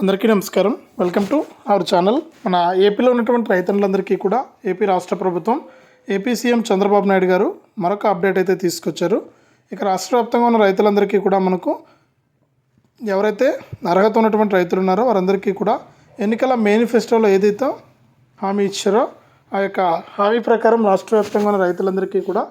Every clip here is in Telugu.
అందరికీ నమస్కారం. Welcome to our channel. మన ఏపీలో ఉన్నటువంటి రైతన్నులందరికీ కూడా ఏపీ రాష్ట్ర ప్రభుత్వం ఏపీ సీఎం చంద్రబాబు నాయుడు గారు మరొక అప్డేట్ అయితే తీసుకొచ్చారు. ఇక రాష్ట్ర వ్యాప్తంగా ఉన్న రైతులందరికీ కూడా మనకు ఎవరైతే అర్హత ఉన్నటువంటి రైతులు ఉన్నారో వారందరికీ కూడా ఎన్నికల మేనిఫెస్టోలో ఏదైతే హామీ ఇచ్చారో ఆ యొక్క హామీ ప్రకారం రాష్ట్ర వ్యాప్తంగా ఉన్న రైతులందరికీ కూడా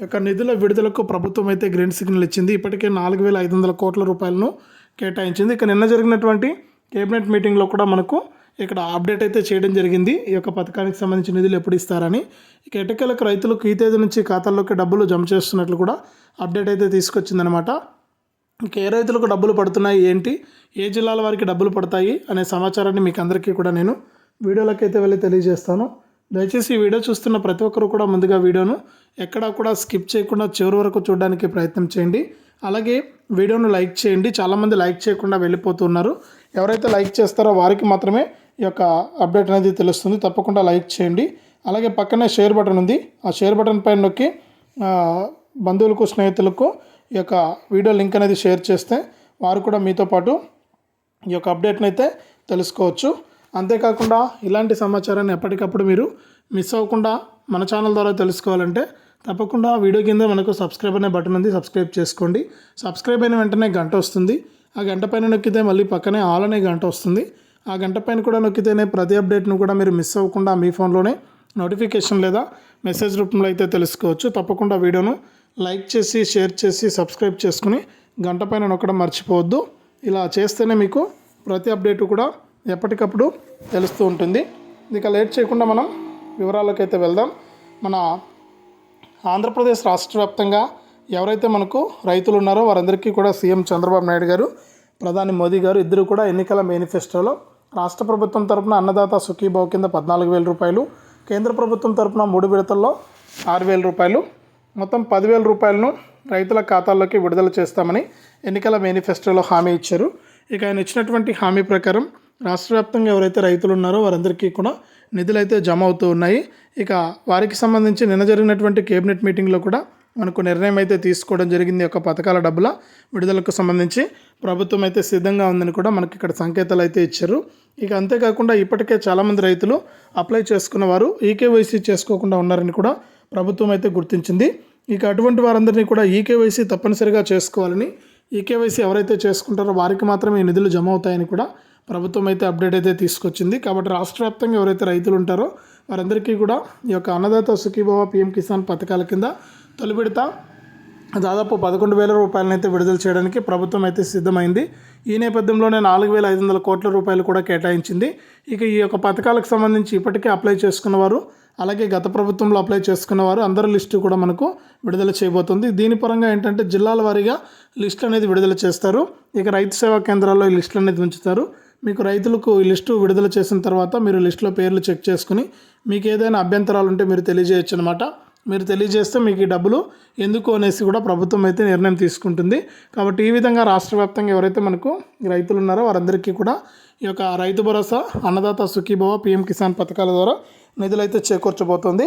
యొక్క నిధుల విడుదలకు ప్రభుత్వం అయితే గ్రీన్ సిగ్నల్ ఇచ్చింది. ఇప్పటికే నాలుగు వేల ఐదు వందల కోట్ల రూపాయలను కేటాయించింది. ఇక నిన్న జరిగినటువంటి కేబినెట్ మీటింగ్లో కూడా మనకు ఇక్కడ అప్డేట్ అయితే చేయడం జరిగింది. ఈ యొక్క పథకానికి సంబంధించిన నిధులు ఎప్పుడు ఇస్తారని. ఇక ఎటకలకు రైతులకు ఈ తేదీ నుంచి ఖాతాల్లోకి డబ్బులు జమ చేస్తున్నట్లు కూడా అప్డేట్ అయితే తీసుకొచ్చిందనమాట ఇంక ఏ రైతులకు డబ్బులు పడుతున్నాయి ఏంటి ఏ జిల్లాల వారికి డబ్బులు పడతాయి అనే సమాచారాన్ని మీకు అందరికీ కూడా నేను వీడియోలోకి అయితే వెళ్ళి తెలియజేస్తాను. దయచేసి ఈ వీడియో చూస్తున్న ప్రతి ఒక్కరు కూడా ముందుగా వీడియోను ఎక్కడా కూడా స్కిప్ చేయకుండా చివరి వరకు చూడడానికి ప్రయత్నం చేయండి. అలాగే వీడియోను లైక్ చేయండి. చాలామంది లైక్ చేయకుండా వెళ్ళిపోతున్నారు. ఎవరైతే లైక్ చేస్తారో వారికి మాత్రమే ఈ యొక్క అప్డేట్ అనేది తెలుస్తుంది. తప్పకుండా లైక్ చేయండి. అలాగే పక్కనే షేర్ బటన్ ఉంది. ఆ షేర్ బటన్ పైన నొక్కి బంధువులకు స్నేహితులకు ఈ యొక్క వీడియో లింక్ అనేది షేర్ చేస్తే వారు కూడా మీతో పాటు ఈ యొక్క అప్డేట్ని అయితే తెలుసుకోవచ్చు. అంతేకాకుండా ఇలాంటి సమాచారాన్ని ఎప్పటికప్పుడు మీరు మిస్ అవ్వకుండా మన ఛానల్ ద్వారా తెలుసుకోవాలంటే తప్పకుండా వీడియో కింద మనకు సబ్స్క్రైబ్ అనే బటన్ ఉంది. సబ్స్క్రైబ్ చేసుకోండి. సబ్స్క్రైబ్ అయిన వెంటనే గంట వస్తుంది. ఆ గంట పైన నొక్కితే మళ్ళీ పక్కనే ఆల్ అనే గంట వస్తుంది. ఆ గంట పైన కూడా నొక్కితేనే ప్రతి అప్డేట్ను కూడా మీరు మిస్ అవ్వకుండా మీ ఫోన్లోనే నోటిఫికేషన్ లేదా మెసేజ్ రూపంలో అయితే తెలుసుకోవచ్చు. తప్పకుండా వీడియోను లైక్ చేసి షేర్ చేసి సబ్స్క్రైబ్ చేసుకుని గంట పైన నొక్కడం మర్చిపోవద్దు. ఇలా చేస్తేనే మీకు ప్రతి అప్డేట్ కూడా ఎప్పటికప్పుడు తెలుస్తూ ఉంటుంది. ఇక లేట్ చేయకుండా మనం వివరాల్లోకి అయితే వెళ్దాం. మన ఆంధ్రప్రదేశ్ రాష్ట్ర వ్యాప్తంగా ఎవరైతే మనకు రైతులు ఉన్నారో వారందరికీ కూడా సీఎం చంద్రబాబు నాయుడు గారు ప్రధాని మోదీ గారు ఇద్దరు కూడా ఎన్నికల మేనిఫెస్టోలో రాష్ట్ర ప్రభుత్వం తరపున అన్నదాత సుఖీభావ్ కింద పద్నాలుగు వేల రూపాయలు కేంద్ర ప్రభుత్వం తరపున మూడు విడతల్లో ఆరు వేల రూపాయలు. మొత్తం పదివేల రూపాయలను రైతుల ఖాతాల్లోకి విడుదల చేస్తామని ఎన్నికల మేనిఫెస్టోలో హామీ ఇచ్చారు. ఇక ఆయన ఇచ్చినటువంటి హామీ ప్రకారం రాష్ట్ర వ్యాప్తంగా ఎవరైతే రైతులు ఉన్నారో వారందరికీ కూడా నిధులైతే జమ అవుతూ ఉన్నాయి. ఇక వారికి సంబంధించి నిన్న జరిగినటువంటి కేబినెట్ మీటింగ్లో కూడా మనకు నిర్ణయం అయితే తీసుకోవడం జరిగింది యొక్క పథకాల డబ్బుల విడుదలకు సంబంధించి. ప్రభుత్వం అయితే సిద్ధంగా ఉందని కూడా మనకి ఇక్కడ సంకేతాలు అయితే ఇచ్చారు. ఇక అంతేకాకుండా ఇప్పటికే చాలామంది రైతులు అప్లై చేసుకున్న వారు ఈకేవైసీ చేసుకోకుండా ఉన్నారని కూడా ప్రభుత్వం అయితే గుర్తించింది. ఇక అటువంటి వారందరినీ కూడా ఈకేవైసీ తప్పనిసరిగా చేసుకోవాలని ఈకేవైసీ ఎవరైతే చేసుకుంటారో వారికి మాత్రమే ఈ నిధులు జమ అవుతాయని కూడా ప్రభుత్వం అయితే అప్డేట్ అయితే తీసుకొచ్చింది. కాబట్టి రాష్ట్ర వ్యాప్తంగా ఎవరైతే రైతులు ఉంటారో వారందరికీ కూడా ఈ యొక్క అన్నదాత సుఖీభవ పిఎం కిసాన్ పథకాల కింద తొలి విడత దాదాపు పదకొండు వేల రూపాయలను అయితే విడుదల చేయడానికి ప్రభుత్వం అయితే సిద్ధమైంది. ఈ నేపథ్యంలోనే నాలుగు వేల ఐదు వందల కోట్ల రూపాయలు కూడా కేటాయించింది. ఇక ఈ యొక్క పథకాలకు సంబంధించి ఇప్పటికే అప్లై చేసుకున్నవారు అలాగే గత ప్రభుత్వంలో అప్లై చేసుకున్నవారు అందరి లిస్టు కూడా మనకు విడుదల చేయబోతుంది. దీని పరంగా ఏంటంటే జిల్లాల వారీగా లిస్ట్ అనేది విడుదల చేస్తారు. ఇక రైతు సేవా కేంద్రాల్లో ఈ లిస్టులు అనేది ఉంచుతారు. మీకు రైతులకు ఈ లిస్టు విడుదల చేసిన తర్వాత మీరు లిస్టులో పేర్లు చెక్ చేసుకుని మీకు ఏదైనా అభ్యంతరాలు ఉంటే మీరు తెలియజేయచ్చు అనమాట మీరు తెలియజేస్తే మీకు ఈ డబ్బులు ఎందుకు అనేసి కూడా ప్రభుత్వం అయితే నిర్ణయం తీసుకుంటుంది. కాబట్టి ఈ విధంగా రాష్ట్ర వ్యాప్తంగా ఎవరైతే మనకు రైతులు ఉన్నారో వారందరికీ కూడా ఈ యొక్క రైతు భరోసా అన్నదాత సుఖీభవ పిఎం కిసాన్ పథకాల ద్వారా నిధులు అయితే చేకూర్చబోతోంది.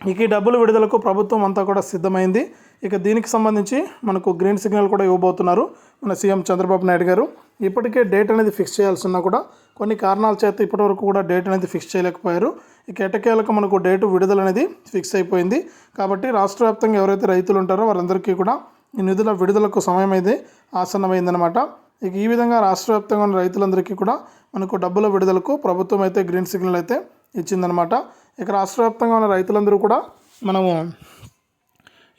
ఇక ఈ డబ్బులు విడుదలకు ప్రభుత్వం అంతా కూడా సిద్ధమైంది. ఇక దీనికి సంబంధించి మనకు గ్రీన్ సిగ్నల్ కూడా ఇవ్వబోతున్నారు మన సీఎం చంద్రబాబు నాయుడు గారు. ఇప్పటికే డేట్ అనేది ఫిక్స్ చేయాల్సి ఉన్నా కూడా కొన్ని కారణాల చేత ఇప్పటివరకు కూడా డేట్ అనేది ఫిక్స్ చేయలేకపోయారు. ఇక ఎటకేలకు మనకు డేటు విడుదల అనేది ఫిక్స్ అయిపోయింది. కాబట్టి రాష్ట్ర వ్యాప్తంగా ఎవరైతే రైతులు ఉంటారో వారందరికీ కూడా ఈ నిధుల విడుదలకు సమయం అయితే ఆసన్నమైందనమాట ఇక ఈ విధంగా రాష్ట్ర వ్యాప్తంగా ఉన్న రైతులందరికీ కూడా మనకు డబ్బుల విడుదలకు ప్రభుత్వం అయితే గ్రీన్ సిగ్నల్ అయితే ఇచ్చిందనమాట ఇక రాష్ట్ర వ్యాప్తంగా ఉన్న రైతులందరూ కూడా మనము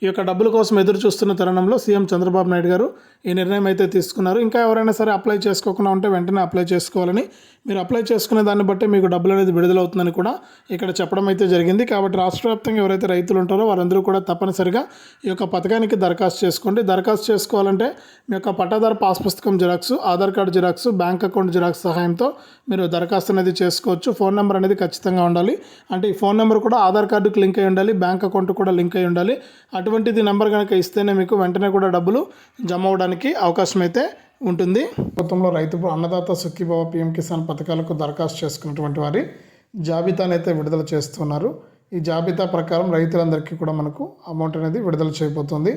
ఈ యొక్క డబ్బుల కోసం ఎదురు చూస్తున్న తరుణంలో సీఎం చంద్రబాబు నాయుడు గారు ఈ నిర్ణయం అయితే తీసుకున్నారు. ఇంకా ఎవరైనా సరే అప్లై చేసుకోకుండా ఉంటే వెంటనే అప్లై చేసుకోవాలని. మీరు అప్లై చేసుకునే దాన్ని బట్టి మీకు డబ్బులు అనేది విడుదలవుతుందని కూడా ఇక్కడ చెప్పడం అయితే జరిగింది. కాబట్టి రాష్ట్ర వ్యాప్తంగా ఎవరైతే రైతులు ఉంటారో వారందరూ కూడా తప్పనిసరిగా ఈ యొక్క పథకానికి దరఖాస్తు చేసుకోండి. దరఖాస్తు చేసుకోవాలంటే మీ యొక్క పట్టాదారు పాస్ పుస్తకం xerox Aadhaar card xerox bank account xerox సహాయంతో మీరు దరఖాస్తు అనేది చేసుకోవచ్చు. ఫోన్ నెంబర్ అనేది ఖచ్చితంగా ఉండాలి. అంటే ఈ ఫోన్ నెంబర్ కూడా ఆధార్ కార్డుకి లింక్ అయి ఉండాలి. బ్యాంక్ అకౌంట్ కూడా లింక్ అయి ఉండాలి. అటువంటిది నెంబర్ కనుక ఇస్తేనే మీకు వెంటనే కూడా డబ్బులు జమ అవడానికి అవకాశం అయితే ఉంటుంది. గతంలో రైతు అన్నదాత సుఖీభావ పిఎం కిసాన్ పథకాలకు దరఖాస్తు చేసుకున్నటువంటి వారి జాబితాను అయితే విడుదల చేస్తున్నారు. ఈ జాబితా ప్రకారం రైతులందరికీ కూడా మనకు అమౌంట్ అనేది విడుదల చేయబోతుంది.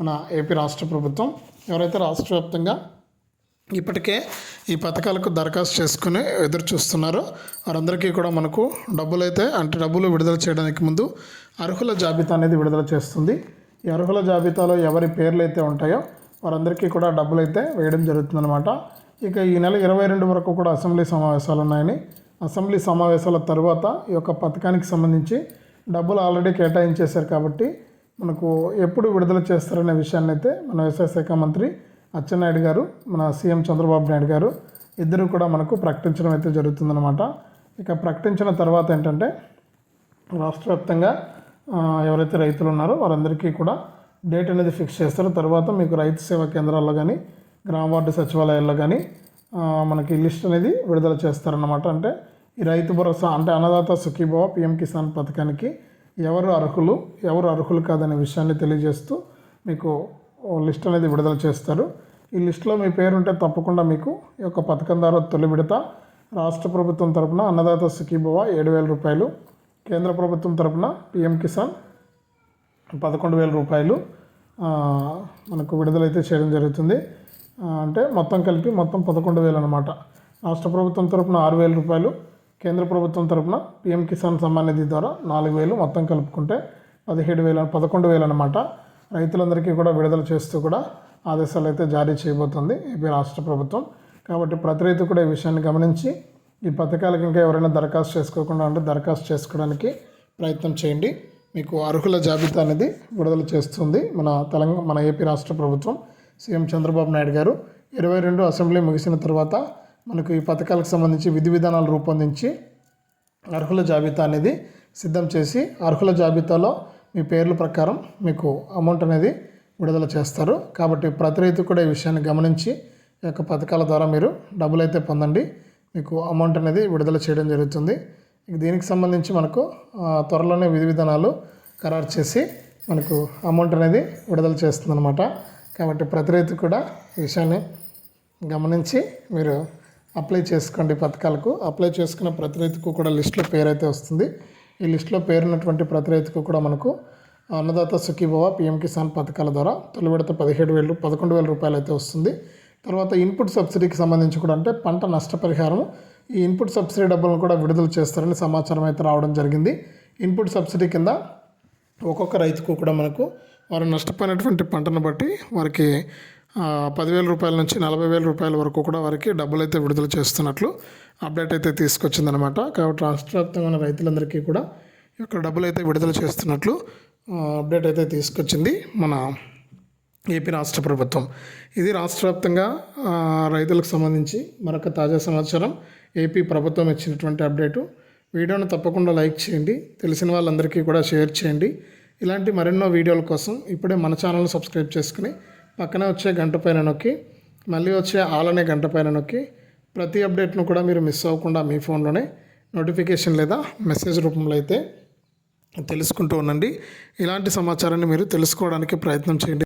మన ఏపీ రాష్ట్ర ప్రభుత్వం ఎవరైతే రాష్ట్ర వ్యాప్తంగా ఇప్పటికే ఈ పథకాలకు దరఖాస్తు చేసుకుని ఎదురు చూస్తున్నారో. వారందరికీ కూడా మనకు డబ్బులు అయితే అంటే డబ్బులు విడుదల చేయడానికి ముందు అర్హుల జాబితా అనేది విడుదల చేస్తుంది. ఈ అర్హుల జాబితాలో ఎవరి పేర్లు అయితే ఉంటాయో వారందరికీ కూడా డబ్బులు అయితే వేయడం జరుగుతుందన్నమాట. ఇక ఈ నెల ఇరవై రెండు వరకు కూడా అసెంబ్లీ సమావేశాలు ఉన్నాయని అసెంబ్లీ సమావేశాల తర్వాత ఈ యొక్క పథకానికి సంబంధించి డబ్బులు ఆల్రెడీ కేటాయించేశారు కాబట్టి మనకు ఎప్పుడు విడుదల చేస్తారనే విషయాన్ని అయితే మన వ్యవసాయ శాఖ మంత్రి అచ్చెన్నాయుడు గారు మన సీఎం చంద్రబాబు నాయుడు గారు ఇద్దరు కూడా మనకు ప్రకటించడం అయితే జరుగుతుందన్నమాట. ఇక ప్రకటించిన తర్వాత ఏంటంటే రాష్ట్ర వ్యాప్తంగా ఎవరైతే రైతులు ఉన్నారో వారందరికీ కూడా డేట్ అనేది ఫిక్స్ చేస్తారు. తర్వాత మీకు రైతు సేవా కేంద్రాల్లో కానీ గ్రామ వార్డు సచివాలయాల్లో కానీ మనకి లిస్ట్ అనేది విడుదల చేస్తారన్నమాట. అంటే ఈ రైతు భరోసా అంటే అన్నదాత సుఖీభవ పిఎం కిసాన్ పథకానికి ఎవరు అర్హులు ఎవరు అర్హులు కాదనే విషయాన్ని తెలియజేస్తూ మీకు లిస్ట్ అనేది విడుదల చేస్తారు. ఈ లిస్టులో మీ పేరు ఉంటే తప్పకుండా మీకు ఈ యొక్క పథకం ద్వారా తొలి విడత రాష్ట్ర ప్రభుత్వం తరపున అన్నదాత సుఖీభవ ఏడు వేల రూపాయలు కేంద్ర ప్రభుత్వం తరపున పిఎం కిసాన్ పదకొండు వేల రూపాయలు మనకు విడుదలైతే చేయడం జరుగుతుంది. అంటే మొత్తం కలిపి మొత్తం పదకొండు వేలు అనమాట రాష్ట్ర ప్రభుత్వం తరపున ఆరు వేల రూపాయలు కేంద్ర ప్రభుత్వం తరపున పిఎం కిసాన్ సమ్మాన్ నిధి ద్వారా నాలుగు వేలు మొత్తం కలుపుకుంటే పదిహేడు వేల పదకొండు వేలు అనమాట రైతులందరికీ కూడా విడుదల చేస్తూ కూడా ఆదేశాలు అయితే జారీ చేయబోతుంది ఏపీ రాష్ట్ర ప్రభుత్వం. కాబట్టి ప్రతి రైతు కూడా ఈ విషయాన్ని గమనించి ఈ పథకాలకు ఇంకా ఎవరైనా దరఖాస్తు చేసుకోకుండా ఉంటే దరఖాస్తు చేసుకోవడానికి ప్రయత్నం చేయండి. మీకు అర్హుల జాబితా అనేది విడుదల చేస్తుంది మన తెలంగాణ మన ఏపీ రాష్ట్ర ప్రభుత్వం. సీఎం చంద్రబాబు నాయుడు గారు ఇరవై రెండు అసెంబ్లీ ముగిసిన తర్వాత మనకు ఈ పథకాలకు సంబంధించి విధి విధానాలు రూపొందించి అర్హుల జాబితా అనేది సిద్ధం చేసి అర్హుల జాబితాలో మీ పేర్ల ప్రకారం మీకు అమౌంట్ అనేది విడుదల చేస్తారు. కాబట్టి ప్రతి రైతు కూడా ఈ విషయాన్ని గమనించి ఈ యొక్క పథకాల ద్వారా మీరు డబ్బులు అయితే పొందండి. మీకు అమౌంట్ అనేది విడుదల చేయడం జరుగుతుంది. దీనికి సంబంధించి మనకు త్వరలోనే విధి విధానాలు ఖరారు చేసి మనకు అమౌంట్ అనేది విడుదల చేస్తుందన్నమాట. కాబట్టి ప్రతి రైతు కూడా ఈ విషయాన్ని గమనించి మీరు అప్లై చేసుకోండి పథకాలకు. అప్లై చేసుకున్న ప్రతి రైతుకు కూడా లిస్టులో పేరు అయితే వస్తుంది. ఈ లిస్టులో పేరున్నటువంటి ప్రతి రైతుకు కూడా మనకు అన్నదాత సుఖీభవ పిఎం కిసాన్ పథకాల ద్వారా తొలి విడత పదిహేడు వేలు పదకొండు వేల రూపాయలు అయితే వస్తుంది. తర్వాత ఇన్పుట్ సబ్సిడీకి సంబంధించి కూడా అంటే పంట నష్టపరిహారం ఈ ఇన్పుట్ సబ్సిడీ డబ్బులను కూడా విడుదల చేస్తారని సమాచారం అయితే రావడం జరిగింది. ఇన్పుట్ సబ్సిడీ కింద ఒక్కొక్క రైతుకు కూడా మనకు వారు నష్టపోయినటువంటి పంటను బట్టి వారికి పదివేల రూపాయల నుంచి నలభై వేల రూపాయల వరకు కూడా వారికి డబ్బులు అయితే విడుదల చేస్తున్నట్లు అప్డేట్ అయితే తీసుకొచ్చిందనమాట కాబట్టి రాష్ట్ర వ్యాప్తంగా రైతులందరికీ కూడా ఈ యొక్క డబ్బులు అయితే విడుదల చేస్తున్నట్లు అప్డేట్ అయితే తీసుకొచ్చింది మన ఏపీ రాష్ట్ర ప్రభుత్వం. ఇది రాష్ట్ర వ్యాప్తంగా రైతులకు సంబంధించి మరొక తాజా సమాచారం. ఏపీ ప్రభుత్వం ఇచ్చినటువంటి అప్డేటు. వీడియోను తప్పకుండా లైక్ చేయండి తెలిసిన వాళ్ళందరికీ కూడా షేర్ చేయండి. ఇలాంటి మరెన్నో వీడియోల కోసం ఇప్పుడే మన ఛానల్ సబ్స్క్రైబ్ చేసుకుని పక్కన వచ్చే గంట పైన నొక్కి మళ్ళీ వచ్చే ఆల్ అనే గంట పైన నొక్కి ప్రతి అప్డేట్ను కూడా మీరు మిస్ అవ్వకుండా మీ ఫోన్లోనే నోటిఫికేషన్ లేదా మెసేజ్ రూపంలో అయితే తెలుసుకుంటూ ఉండండి. ఇలాంటి సమాచారాన్ని మీరు తెలుసుకోవడానికి ప్రయత్నం చేయండి.